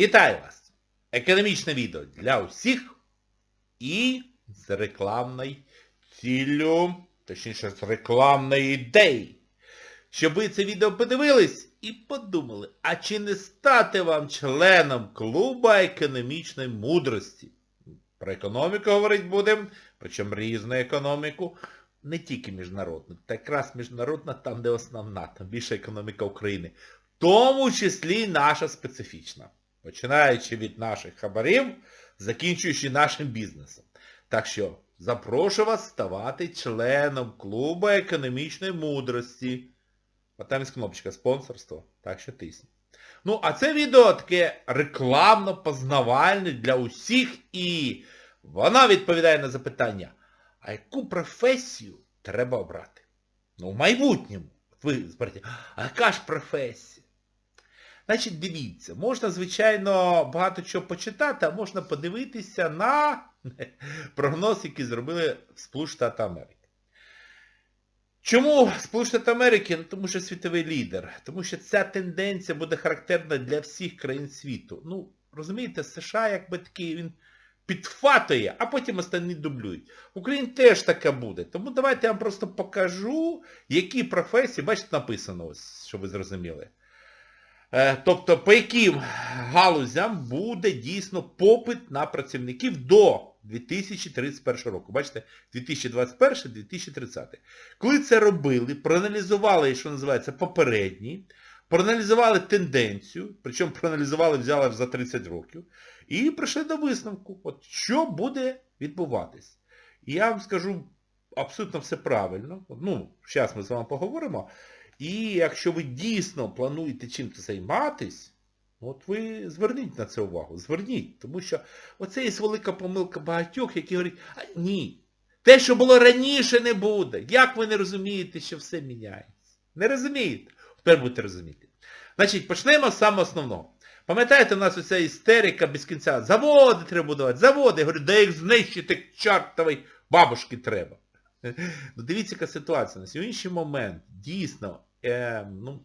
Вітаю вас! Економічне відео для усіх і з рекламною ціллю, точніше з рекламної ідеї. Щоб ви це відео подивились і подумали, а чи не стати вам членом клуба економічної мудрості? Про економіку говорити будемо, причому різну економіку, не тільки міжнародну. Та якраз міжнародна там, де основна, там більше економіка України. В тому числі наша специфічна. Починаючи від наших хабарів, закінчуючи нашим бізнесом. Так що запрошую вас ставати членом клубу економічної мудрості. А там є кнопочка спонсорство, так що тисніть. Ну, а це відео таке рекламно-познавальне для усіх і вона відповідає на запитання, а яку професію треба обрати? Ну, в майбутньому. Ви зберете, а яка ж професія? Значить, дивіться, можна, звичайно, багато чого почитати, а можна подивитися на прогноз, який зробили Сполучені Штати Америки. Чому Сполучені Штати Америки? Ну, тому що світовий лідер. Тому що ця тенденція буде характерна для всіх країн світу. Ну, розумієте, США якби такий, він підхватує, а потім останні дублюють. В Україні теж таке буде. Тому давайте я вам просто покажу, які професії, бачите, написано, ось, щоб ви зрозуміли. Е, Тобто, по яким галузям буде дійсно попит на працівників до 2031 року. Бачите, 2021-2030. Коли це робили, проаналізували, що називається, попередні, проаналізували тенденцію, причому проаналізували, взяли за 30 років, і прийшли до висновку, от що буде відбуватись. І я вам скажу абсолютно все правильно. Ну, зараз ми з вами поговоримо. І якщо ви дійсно плануєте чим-то займатись, от ви зверніть на це увагу, зверніть. Тому що оце є велика помилка багатьох, які говорять, а ні, те, що було раніше, не буде. Як ви не розумієте, що все міняється? Не розумієте? Тепер будете розуміти. Значить, почнемо з самого основного. Пам'ятаєте, у нас оця істерика без кінця. Заводи треба будувати, заводи. Я говорю, да їх знищити чортовий бабушки треба. Ну, Дивіться, яка ситуація. На сьогоднішній момент дійсно, е, ну,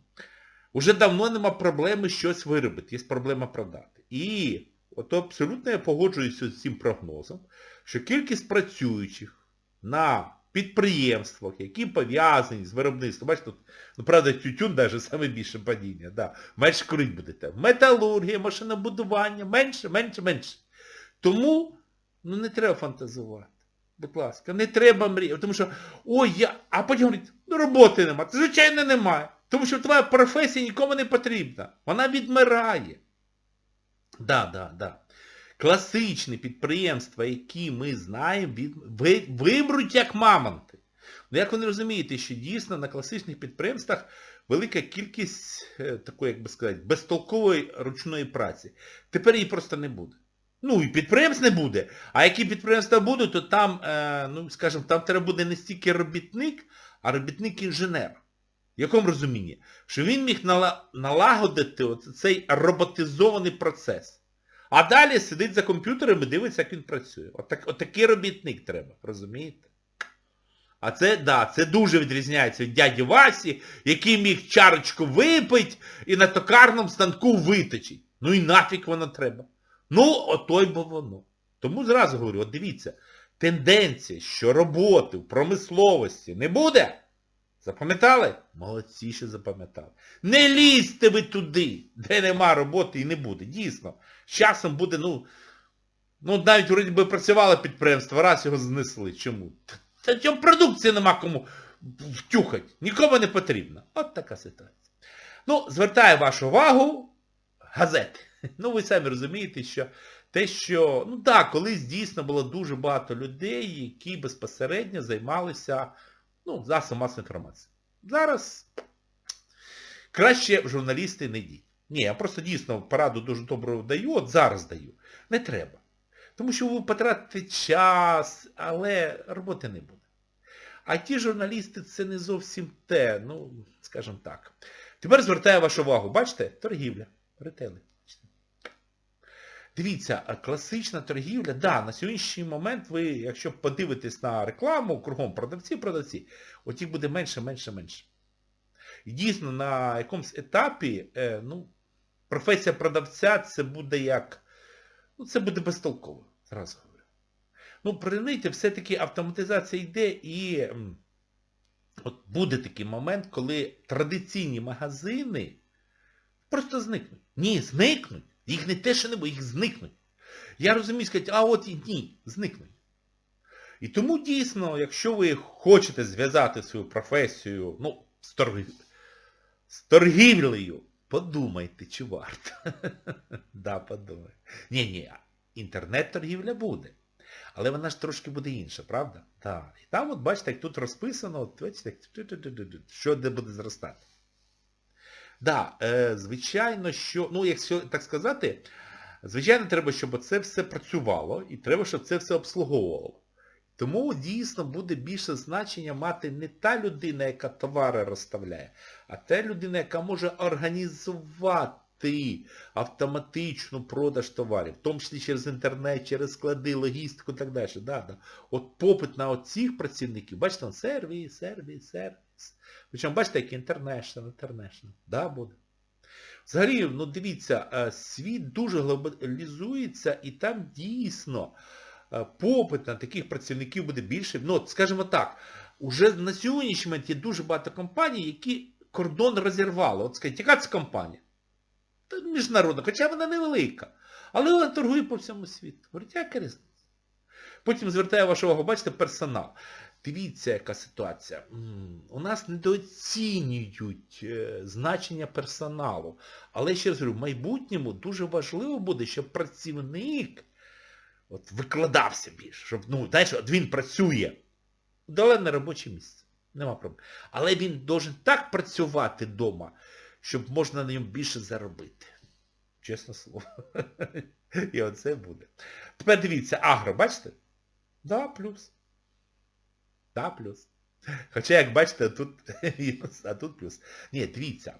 вже давно нема проблеми щось виробити, є проблема продати. І от абсолютно я погоджуюся з цим прогнозом, що кількість працюючих на підприємствах, які пов'язані з виробництвом, бачите, тут, ну правда, тютюн навіть саме більше падіння, да, менше курить будете. Металургія, машинобудування, менше, менше, менше. Тому ну, не треба фантазувати. Будь ласка, не треба мріяти. Тому що, ой, я... А потім говорить, ну роботи немає. Це, звичайно, немає. Тому що твоя професія нікому не потрібна. Вона відмирає. Да, да, да. Класичні підприємства, які ми знаємо, від... ви... вибруть як мамонти. Ну як ви не розумієте, що дійсно на класичних підприємствах велика кількість е, такої, як би сказати, безтолкової ручної праці. Тепер її просто не буде. Ну і підприємств не буде. А які підприємства будуть, то там, е, ну, скажімо, там треба буде не стільки робітник, а робітник-інженер. В якому розумінні? Що він міг налагодити цей роботизований процес. А далі сидить за комп'ютером і дивиться, як він працює. От, так, от такий робітник треба, розумієте? А це, да, це дуже відрізняється від дяді Васі, який міг чарочку випить і на токарному станку виточить. Ну і нафіг воно треба. Ну, ото й бо воно. Тому зразу говорю, от дивіться, тенденція, що роботи в промисловості не буде, запам'ятали? Молодці, що запам'ятали. Не лізьте ви туди, де нема роботи і не буде. Дійсно. З часом буде, ну, ну навіть вроді би працювало підприємство, раз його знесли. Чому? Та цьому продукції нема кому втюхати. Нікому не потрібно. От така ситуація. Ну, звертаю вашу увагу, газети. Ну, ви самі розумієте, що те, що, ну так, колись дійсно було дуже багато людей, які безпосередньо займалися ну, засобом масової інформації. Зараз краще журналісти не йдіть. Ні, я просто дійсно пораду дуже добре даю, от зараз даю. Не треба. Тому що ви потратите час, але роботи не буде. А ті журналісти це не зовсім те, ну, скажімо так. Тепер звертаю вашу увагу, бачите, торгівля, ретели. Дивіться, класична торгівля, да, на сьогоднішній момент ви, якщо подивитесь на рекламу, кругом продавці, продавці, от їх буде менше, менше, менше. І дійсно на якомусь етапі, е, ну, професія продавця це буде як... Ну, це буде безтолково, зразу говорю. Ну, приймайте, все-таки автоматизація йде і от буде такий момент, коли традиційні магазини просто зникнуть. Ні, зникнуть. Їх не те, що не буде, їх зникнуть. Я розумію сказати, а от і ні, зникнуть. І тому дійсно, якщо ви хочете зв'язати свою професію, ну, з, торгів... з торгівлею, подумайте, чи варто. да, подумайте. Ні, ні, інтернет-торгівля буде. Але вона ж трошки буде інша, правда? Так. І там, от бачите, як тут розписано, от, бачите, що де буде зростати. Да, е, звичайно, що, ну, якщо так сказати, звичайно, треба, щоб це все працювало, і треба, щоб це все обслуговувало. Тому дійсно буде більше значення мати не та людина, яка товари розставляє, а та людина, яка може організувати автоматичну продаж товарів, в тому числі через інтернет, через склади, логістику і так далі. Да, да. От попит на цих працівників, бачите, сервіс, сервіс, сервіс. Причому бачите, як інтернешнл, інтернешнл. Да, буде. Взагалі, ну дивіться, е, світ дуже глобалізується і там дійсно е, попит на таких працівників буде більше. Ну, скажімо так, уже на сьогоднішній момент є дуже багато компаній, які кордон розірвали. От скажіть, яка це компанія? Та міжнародна, хоча вона невелика. Але вона торгує по всьому світу. Говорить, яка різниця? Потім звертаю вашу увагу, бачите, персонал. Дивіться, яка ситуація. У нас недооцінюють е, значення персоналу. Але ще раз говорю, в майбутньому дуже важливо буде, щоб працівник от, викладався більше. Щоб, ну, знаєш, от він працює. Удалене робоче місце. Нема проблем. Але він должен так працювати вдома, щоб можна на ньому більше заробити. Чесне слово. І оце буде. Тепер дивіться, агро, бачите? Да, плюс. Да, плюс. Хоча, як бачите, тут мінус, а тут плюс. Ні, дивіться.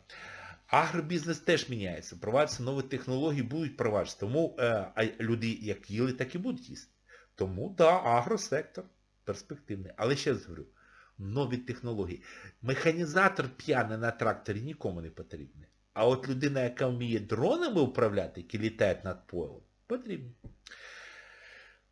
Агробізнес теж міняється. Впроваджуються нові технології, будуть впроваджуватися. Тому е, люди як їли, так і будуть їсти. Тому, да, агросектор перспективний. Але ще раз говорю, нові технології. Механізатор п'яний на тракторі нікому не потрібний. А от людина, яка вміє дронами управляти, які літають над полем, потрібна.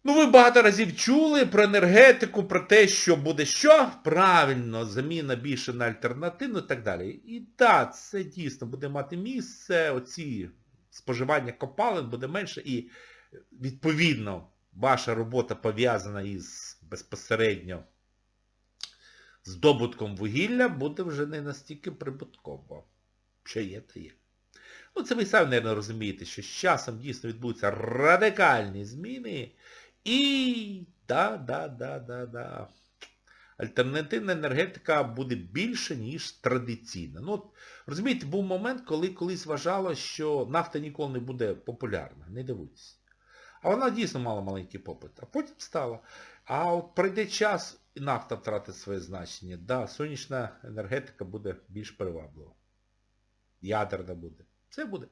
Ну, ви багато разів чули про енергетику, про те, що буде що? Правильно, заміна більше на альтернативну і так далі. І так, це дійсно буде мати місце, оці споживання копалин буде менше і, відповідно, ваша робота пов'язана із безпосередньо здобутком вугілля буде вже не настільки прибутково. Що є, то є. Ну, це ви самі, мабуть, розумієте, що з часом дійсно відбудуться радикальні зміни. І да, да, да, да, да. Альтернативна енергетика буде більше, ніж традиційна. Ну, от, розумієте, був момент, коли колись вважалось, що нафта ніколи не буде популярна. Не дивуйтесь. А вона дійсно мала маленький попит. А потім стала. А от пройде час, і нафта втратить своє значення. Да, сонячна енергетика буде більш приваблива. Ядерна буде. Це буде.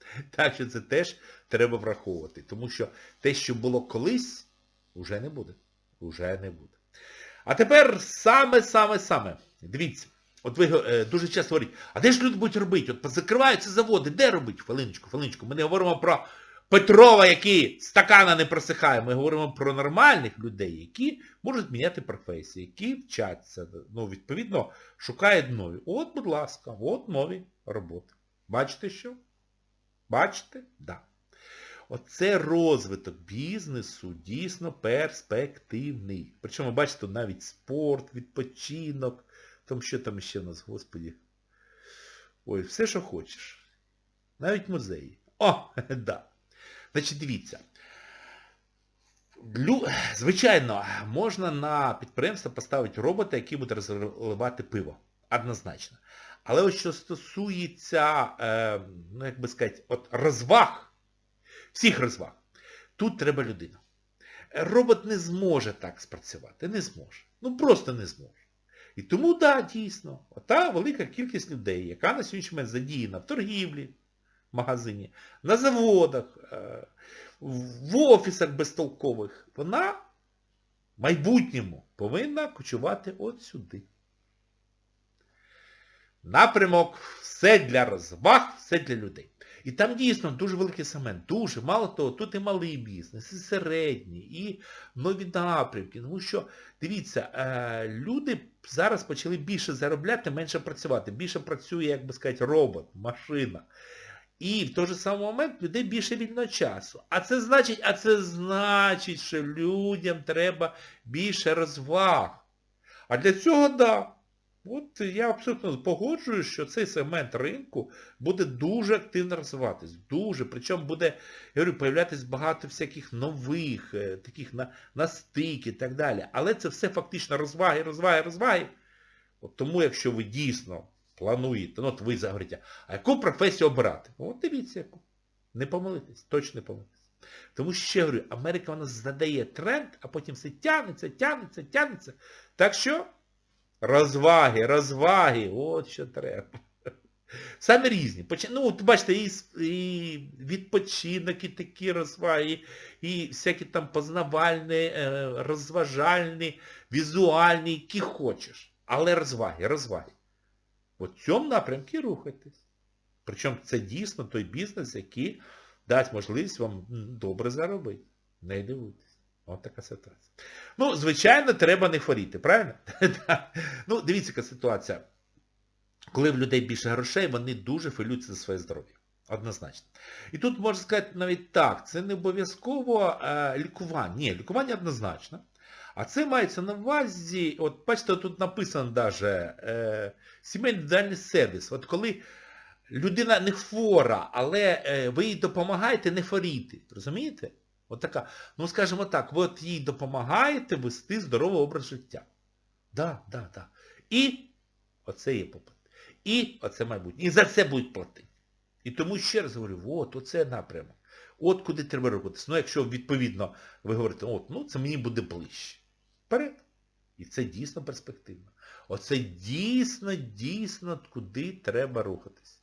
Так що це теж треба враховувати. Тому що те, що було колись, вже не буде. Уже не буде. А тепер саме-саме-саме. Дивіться. От ви е, дуже часто говорите, а де ж люди будуть робити? От закриваються заводи, де робити? Хвилиночку, хвилиночку. Ми не говоримо про Петрова, який стакана не просихає. Ми говоримо про нормальних людей, які можуть міняти професії, які вчаться. Ну, відповідно, шукають нові. От, будь ласка, от нові роботи. Бачите що? Бачите? Да. Оце розвиток бізнесу дійсно перспективний. Причому, бачите, навіть спорт, відпочинок, там що там ще у нас, господі. Ой, все, що хочеш. Навіть музеї. О, да. Значить, дивіться. Лю... Звичайно, можна на підприємство поставити робота, який буде розливати пиво. Однозначно. Але ось що стосується, е, ну як би сказати, от розваг, всіх розваг, тут треба людина. Робот не зможе так спрацювати, не зможе. Ну просто не зможе. І тому, так, да, дійсно, ота велика кількість людей, яка на сьогоднішній момент задіяна в торгівлі, в магазині, на заводах, е, в офісах безтолкових, вона в майбутньому повинна кочувати от сюди. Напрямок все для розваг, все для людей. І там дійсно дуже великий сегмент, дуже. Мало того, тут і малий бізнес, і середній, і нові напрямки. Тому що, дивіться, е, люди зараз почали більше заробляти, менше працювати. Більше працює, як би сказати, робот, машина. І в той же самий момент людей більше вільного часу. А це значить, а це значить, що людям треба більше розваг. А для цього, так. Да. От я абсолютно погоджуюсь, що цей сегмент ринку буде дуже активно розвиватись. Дуже. Причому буде, я говорю, появлятись багато всяких нових, е, таких на, на стики і так далі. Але це все фактично розваги, розваги, розваги. От тому, якщо ви дійсно плануєте, ну от ви заговорите, а яку професію обирати? От дивіться яку. Не помилитесь, точно не помилитесь. Тому що ще говорю, Америка вона задає тренд, а потім все тягнеться, тягнеться, тягнеться. Так що розваги, розваги, от що треба. Саме різні. Ну, от бачите, і, і відпочинок, і такі розваги, і всякі там познавальні, е, розважальні, візуальні, які хочеш. Але розваги, розваги. От в цьому напрямку рухайтесь. Причому це дійсно той бізнес, який дасть можливість вам добре заробити. Не дивуйтесь. От така ситуація. Ну, звичайно, треба не хворіти, правильно? Ну, дивіться, яка ситуація. Коли в людей більше грошей, вони дуже хвилюються за своє здоров'я. Однозначно. І тут можна сказати навіть так, це не обов'язково е, лікування. Ні, лікування однозначно. А це мається на увазі, от бачите, тут написано навіть е, сімейний індивідуальний сервіс. От коли людина не хвора, але е, ви їй допомагаєте не хворіти. Розумієте? От така. Ну, скажімо так, ви от їй допомагаєте вести здоровий образ життя. Да, да, да. І оце є попит. І оце майбутнє. І за це будуть платити. І тому ще раз говорю, от, оце напрямок. От куди треба рухатися. Ну, якщо відповідно ви говорите, от, ну це мені буде ближче. Вперед. І це дійсно перспективно. Оце дійсно, дійсно, куди треба рухатись.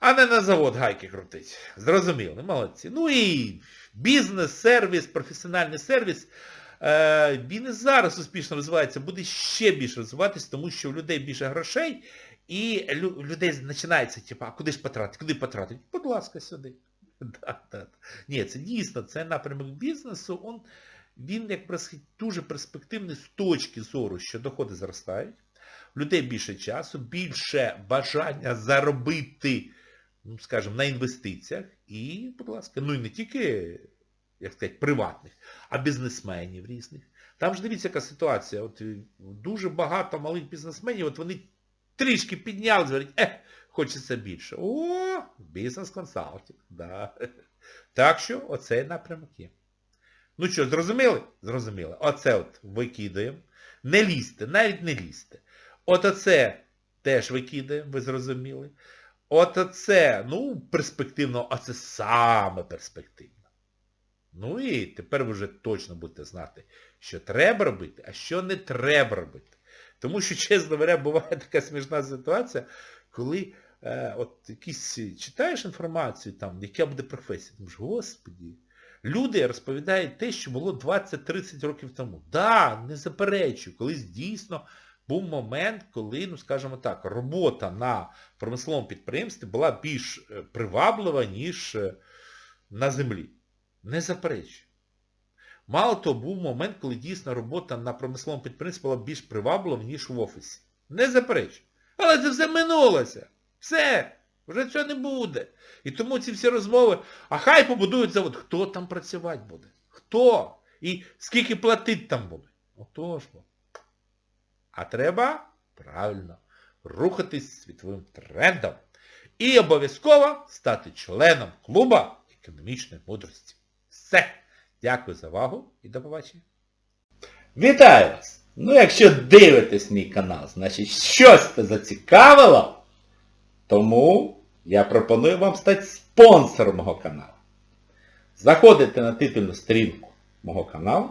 А не на завод гайки крутить. Зрозуміли, молодці. Ну і бізнес, сервіс, професіональний сервіс. Е, він і зараз успішно розвивається, буде ще більше розвиватися, тому що в людей більше грошей, і лю- людей починається, типу, а куди ж потратити? Куди потратити? Будь ласка, сюди. Да, да. Ні, це дійсно, це напрямок бізнесу, он, він як дуже перспективний з точки зору, що доходи зростають, в людей більше часу, більше бажання заробити, ну, скажімо, на інвестиціях, і, будь ласка, ну і не тільки, як сказати, приватних, а бізнесменів різних. Там ж дивіться, яка ситуація. От е, дуже багато малих бізнесменів, от вони трішки підняли, говорять, е, хочеться більше. О, бізнес-консалтинг, да. Так що оцей напрямок є. Ну що, зрозуміли? Зрозуміли. Оце от викидаємо. Не лізьте, навіть не лізьте. От оце теж викидаємо, ви зрозуміли. От оце, ну, перспективно, а це саме перспективно. Ну і тепер ви вже точно будете знати, що треба робити, а що не треба робити. Тому що, чесно говоря, буває така смішна ситуація, коли е, от якісь читаєш інформацію, там, яка буде професія, думаєш, господі, люди розповідають те, що було 20-30 років тому. Да, не заперечую, колись дійсно був момент, коли, ну скажімо так, робота на промисловому підприємстві була більш е, приваблива, ніж е, на землі. Не заперечую. Мало того, був момент, коли дійсно робота на промисловому підприємстві була більш приваблива, ніж в офісі. Не заперечую. Але це все минулося. Все. Вже цього не буде. І тому ці всі розмови, а хай побудують завод. Хто там працювати буде? Хто? І скільки платити там буде? Отож бо. А треба, правильно, рухатись світовим трендом. І обов'язково стати членом клуба економічної мудрості. Все. Дякую за увагу і до побачення. Вітаю вас! Ну, якщо дивитесь мій канал, значить щось це зацікавило, тому я пропоную вам стати спонсором мого каналу. Заходите на титульну сторінку мого каналу,